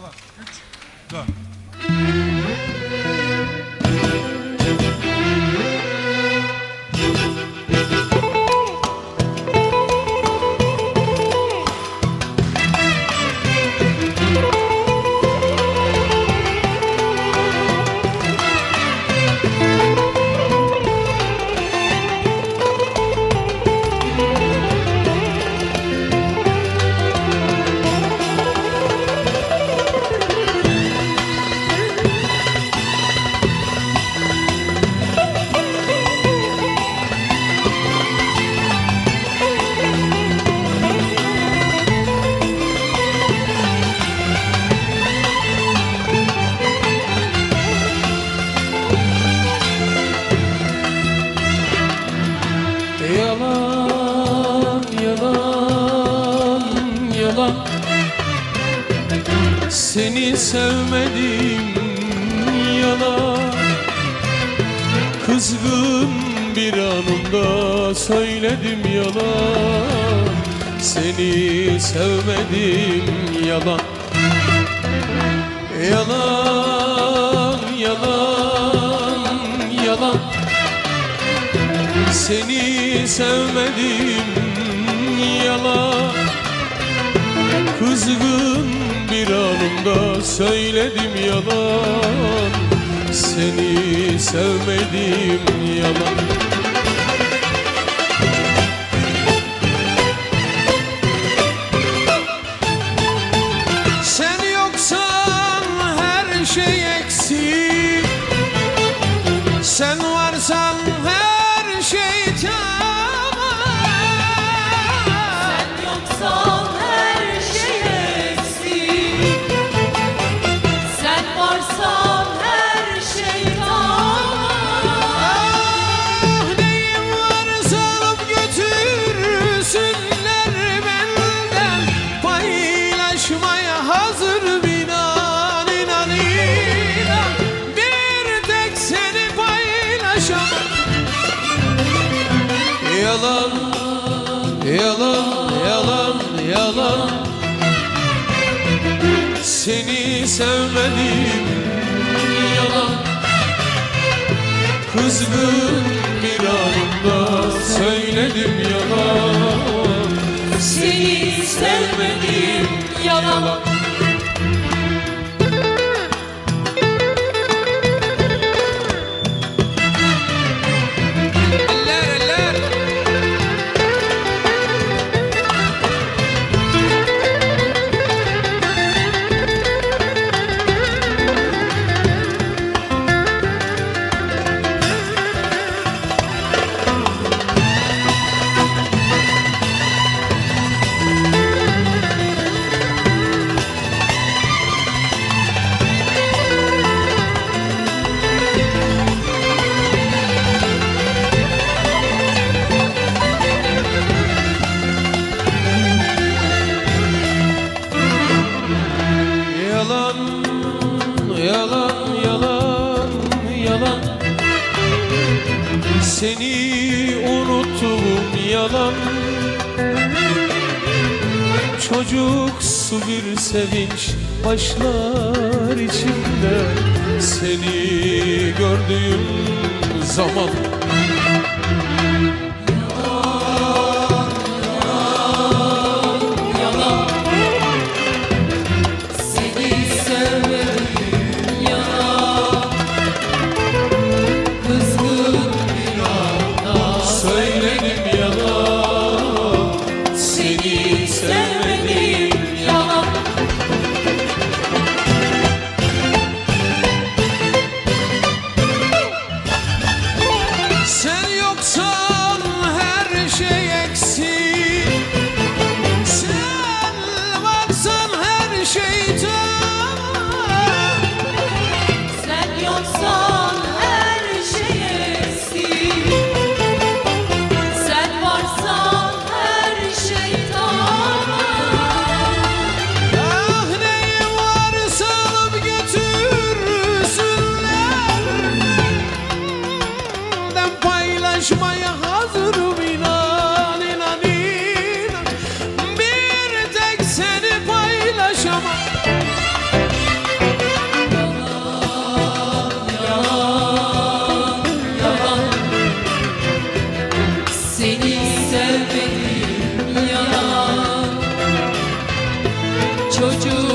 Давай. Да. Yalan Seni sevmedim yalan Kızgın bir anımda söyledim yalan Seni sevmedim yalan Yalan, yalan, yalan. Seni sevmedim yalan Kızgın bir anımda söyledim yalan. Seni sevmedim yalan yalan, yalan, yalan. Seni sevmedim. Yalan. Kızgın bir anımda söyledim yalan. Seni sevmedim. Yalan Seni unuttum yalan. Çocuksu bir sevinç başlar içimde. Seni gördüğüm zaman Çocuksu